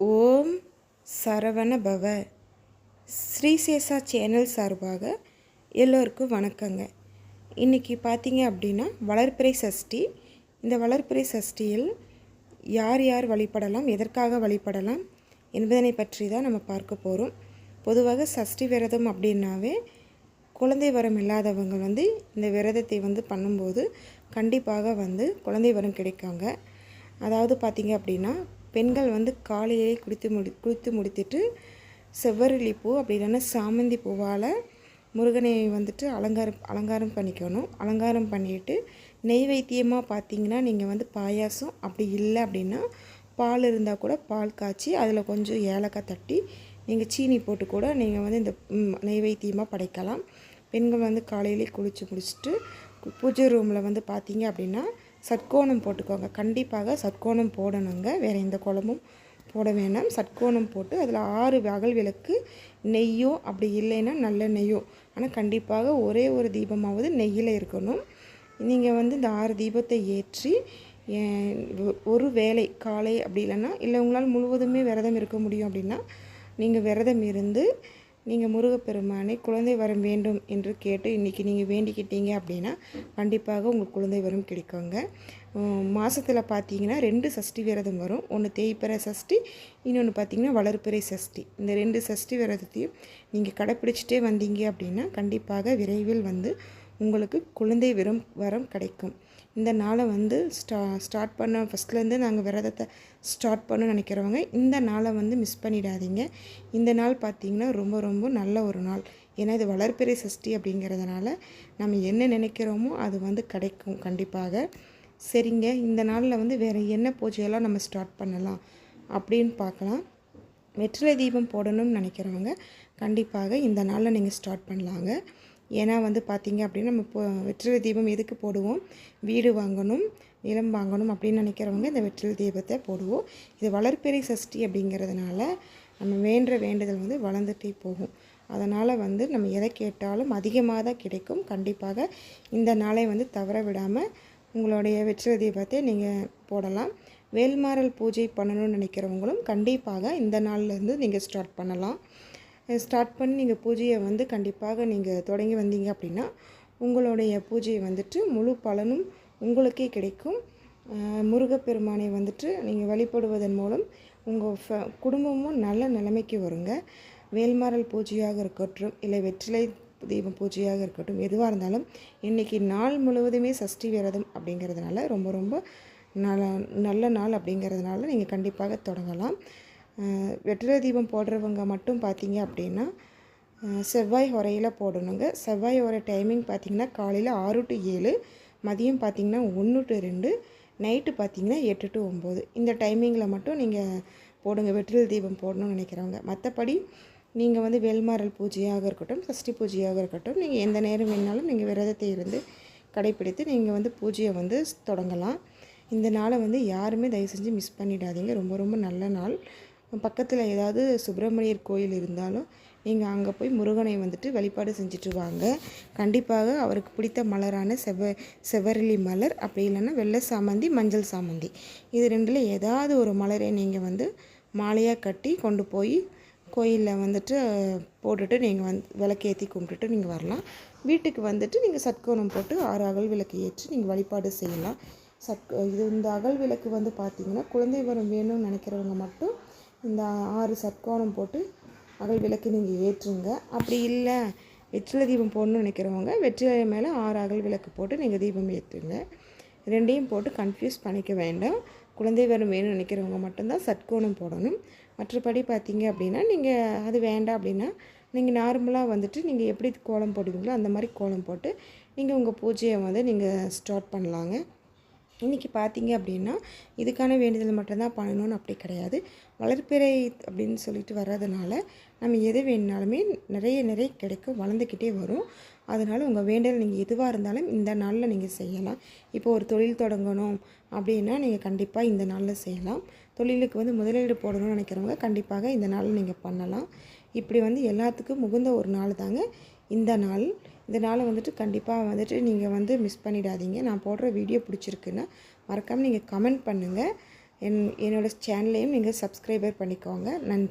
ஓம் சரவண பவ ஸ்ரீசேஷா சேனல் சார்பாக எல்லோருக்கும் வணக்கங்க. இன்றைக்கி பார்த்தீங்க அப்படின்னா வளர்ப்பிறை சஷ்டி. இந்த வளர்ப்பிறை சஷ்டியில் யார் யார் வழிபடலாம் எதற்காக வழிபடலாம் என்பதனை பற்றி தான் நம்ம பார்க்க போகிறோம் பொதுவாக சஷ்டி விரதம் அப்படின்னாவே குழந்தை வரம் இல்லாதவங்க வந்து இந்த விரதத்தை வந்து பண்ணும்போது கண்டிப்பாக வந்து குழந்தை வரம் கிடைக்காங்க. அதாவது பார்த்திங்க அப்படின்னா பெண்கள் வந்து காலையிலே குளித்து முடி குளித்து முடித்துட்டு செவ்வரளி பூ அப்படி இல்லைன்னா சாமந்தி பூவால் முருகனை வந்துட்டு அலங்காரம் அலங்காரம் பண்ணிக்கணும். அலங்காரம் பண்ணிட்டு நெய்வேத்தியமாக பார்த்தீங்கன்னா நீங்கள் வந்து பாயாசம் அப்படி இல்லை அப்படின்னா பால் இருந்தால் கூட பால் காய்ச்சி அதில் கொஞ்சம் ஏலக்காய் தட்டி நீங்கள் சீனி போட்டு கூட நீங்கள் வந்து இந்த நெய் நெய்வேத்தியமாக படைக்கலாம். பெண்கள் வந்து காலையிலே குளித்து முடிச்சுட்டு பூஜை ரூமில் வந்து பார்த்தீங்க அப்படின்னா சட்கோணம் போட்டுக்கோங்க. கண்டிப்பாக சட்கோணம் போடணுங்க. வேறு எந்த குழம்பும் போட வேண்டாம் சட்கோணம் போட்டு அதில் ஆறு அகல் விளக்கு நெய்யோ அப்படி இல்லைன்னா நல்ல நெய்யோ. ஆனால் கண்டிப்பாக ஒரே ஒரு தீபமாவது நெய்யில் இருக்கணும். நீங்கள் வந்து இந்த ஆறு தீபத்தை ஏற்றி ஏன், ஒரு வேளை காலை அப்படி இல்லைன்னா இல்லை உங்களால் முழுவதுமே விரதம் இருக்க முடியும் அப்படின்னா நீங்கள் விரதம் இருந்து நீங்கள் முருகப்பெருமானை குழந்தை வரம் வேண்டும் என்று கேட்டு இன்றைக்கி நீங்கள் வேண்டிக்கிட்டீங்க அப்படின்னா கண்டிப்பாக உங்களுக்கு குழந்தை வரம் கிடைக்குங்க. மாதத்தில் பார்த்தீங்கன்னா ரெண்டு சஷ்டி விரதம் வரும். ஒன்று தேய்ப்பறை சஷ்டி இன்னொன்று பார்த்தீங்கன்னா வளர்ப்பிறை சஷ்டி. இந்த ரெண்டு சஷ்டி விரதத்தையும் நீங்கள் கடைப்பிடிச்சிட்டே வந்தீங்க அப்படின்னா கண்டிப்பாக விரைவில் வந்து உங்களுக்கு குழந்தை விரம் வரம் கிடைக்கும். இந்த நாளை வந்து ஸ்டா ஸ்டார்ட் பண்ண ஃபஸ்ட்லேருந்து நாங்கள் விரதத்தை ஸ்டார்ட் பண்ண நினைக்கிறவங்க இந்த நாளை வந்து மிஸ் பண்ணிடாதீங்க. இந்த நாள் பார்த்திங்கன்னா ரொம்ப ரொம்ப நல்ல ஒரு நாள். ஏன்னா இது வளர்ப்பிறை சஷ்டி அப்படிங்கிறதுனால நம்ம என்ன நினைக்கிறோமோ அது வந்து கிடைக்கும் கண்டிப்பாக. சரிங்க இந்த நாளில் வந்து வேறு என்ன பூஜையெல்லாம் நம்ம ஸ்டார்ட் பண்ணலாம் அப்படின்னு பார்க்கலாம். வெற்றிலை தீபம் போடணும்னு நினைக்கிறவங்க கண்டிப்பாக இந்த நாளில் நீங்கள் ஸ்டார்ட் பண்ணலாங்க. ஏன்னா வந்து பார்த்திங்க அப்படின்னா நம்ம இப்போ வெற்றிலை தீபம் எதுக்கு போடுவோம்? வீடு வாங்கணும் நிலம் வாங்கணும் அப்படின்னு நினைக்கிறவங்க இந்த வெற்றிலை தீபத்தை போடுவோம். இது வளர்ப்பிறை சஷ்டி அப்படிங்கிறதுனால நம்ம வேண்டுற வேண்டுதல் வந்து வளர்ந்துட்டே போகும். அதனால் வந்து நம்ம எதை கேட்டாலும் அதிகமாக தான் கிடைக்கும். கண்டிப்பாக இந்த நாளை வந்து தவற விடாமல் உங்களுடைய வெற்றிலை தீபத்தை நீங்கள் போடலாம். வேல்மாறல் பூஜை பண்ணணும்னு நினைக்கிறவங்களும் கண்டிப்பாக இந்த நாள்லேருந்து நீங்கள் ஸ்டார்ட் பண்ணலாம். ஸ்டார்ட் பண்ணி நீங்கள் பூஜையை வந்து கண்டிப்பாக நீங்கள் தொடங்கி வந்தீங்க அப்படின்னா உங்களுடைய பூஜையை வந்துட்டு முழு பலனும் உங்களுக்கே கிடைக்கும். முருகப்பெருமானை வந்துட்டு நீங்கள் வழிபடுவதன் மூலம் உங்கள் ஃப குடும்பமும் நல்ல நிலைமைக்கு வருங்க. வேல்மாரல் பூஜையாக இருக்கட்டும் இல்லை வெற்றிலை தீபம் பூஜையாக இருக்கட்டும் எதுவாக இருந்தாலும் இன்றைக்கி நாள் முழுவதுமே சஷ்டி விரதம் அப்படிங்கிறதுனால ரொம்ப ரொம்ப நல்ல நல்ல நாள் அப்படிங்கிறதுனால நீங்கள் கண்டிப்பாக தொடங்கலாம். வெற்றிலை தீபம் போடுறவங்க மட்டும் பார்த்தீங்க அப்படின்னா செவ்வாய் உரையில் போடணுங்க. செவ்வாய் உரை டைமிங் பார்த்தீங்கன்னா காலையில் ஆறு டு ஏழு மதியம் பார்த்தீங்கன்னா ஒன்று டு ரெண்டு நைட்டு பார்த்தீங்கன்னா எட்டு டு ஒம்பது இந்த டைமிங்கில் மட்டும் நீங்கள் போடுங்க. வெற்றிலை தீபம் போடணும்னு நினைக்கிறவங்க. மற்றபடி நீங்கள் வந்து வேல்மாறல் பூஜையாக இருக்கட்டும் சஷ்டி பூஜையாக இருக்கட்டும் நீங்கள் எந்த நேரம் வேணாலும் நீங்கள் விரதத்தை இருந்து கடைப்பிடித்து நீங்கள் வந்து பூஜையை வந்து தொடங்கலாம். இந்த நாளை வந்து யாருமே தயவு செஞ்சு மிஸ் பண்ணிடாதீங்க. ரொம்ப ரொம்ப நல்ல நாள். பக்கத்தில் ஏதாவது சுப்பிரமணியர் கோயில் இருந்தாலும் நீங்கள் அங்கே போய் முருகனை வந்துட்டு வழிபாடு செஞ்சுட்டு வாங்க. கண்டிப்பாக அவருக்கு பிடித்த மலரான செவ செவரளி மலர் அப்படி இல்லைன்னா வெள்ளை சாமந்தி மஞ்சள் சாமந்தி. இது ரெண்டில் ஏதாவது ஒரு மலரை நீங்கள் வந்து மாலையாக கட்டி கொண்டு போய் கோயிலில் வந்துட்டு போட்டுட்டு நீங்கள் வந்து விளக்கேற்றி கும்பிட்டுட்டு நீங்கள் வரலாம். வீட்டுக்கு வந்துட்டு நீங்கள் சத்கோணம் போட்டு ஆறு அகல் விளக்கு ஏற்றி நீங்கள் வழிபாடு செய்யலாம். சத் இது இந்த அகல் விளக்கு வந்து பார்த்தீங்கன்னா குழந்தை வரம் வேணும்னு நினைக்கிறவங்க மட்டும் இந்த ஆறு சத்கோணம் போட்டு அகல் விளக்கு நீங்கள் ஏற்றுங்க. அப்படி இல்லை வெற்றிலை தீபம் போடணும்னு நினைக்கிறவங்க வெற்றிலை மேலே ஆறு அகல் விளக்கு போட்டு நீங்கள் தீபம் ஏற்றுங்க ரெண்டையும் போட்டு கன்ஃபியூஸ் பண்ணிக்க வேண்டாம். குழந்தை வரும் வேணும்னு நினைக்கிறவங்க மட்டும்தான் சட்கோணம் போடணும். மற்றபடி பார்த்தீங்க அப்படின்னா நீங்கள் அது வேண்டாம் அப்படின்னா நீங்கள் நார்மலாக வந்துட்டு நீங்கள் எப்படி கோலம் போடுவீங்களோ அந்த மாதிரி கோலம் போட்டு நீங்கள் உங்கள் பூஜையை வந்து நீங்கள் ஸ்டார்ட் பண்ணலாங்க. இன்றைக்கி பார்த்தீங்க அப்படின்னா இதுக்கான வேண்டுதல் மட்டும்தான் பண்ணணும்னு அப்படி கிடையாது. வளர்ப்பிறை அப்படின்னு சொல்லிட்டு வர்றதுனால நம்ம எது வேணுனாலுமே நிறைய நிறைய கிடைக்கும் வளர்ந்துக்கிட்டே வரும். அதனால் உங்கள் வேண்டுதல் நீங்கள் எதுவாக இருந்தாலும் இந்த நாளில் நீங்கள் செய்யலாம். இப்போ ஒரு தொழில் தொடங்கணும் அப்படின்னா நீங்கள் கண்டிப்பாக இந்த நாளில் செய்யலாம். தொழிலுக்கு வந்து முதலீடு போடணும்னு நினைக்கிறவங்க கண்டிப்பாக இந்த நாளில் நீங்கள் பண்ணலாம். இப்படி வந்து எல்லாத்துக்கும் முகுந்த ஒரு நாள் தாங்க. இந்த நாள் இந்த நாளை வந்துட்டு கண்டிப்பாக வந்துட்டு நீங்கள் வந்து மிஸ் பண்ணிடாதீங்க. நான் போடுற வீடியோ பிடிச்சிருக்குன்னா மறக்காமல் நீங்கள் கமெண்ட் பண்ணுங்கள் என் என்னோடய சேனலையும் நீங்கள் சப்ஸ்கிரைபர் பண்ணிக்கோங்க. நன்றி.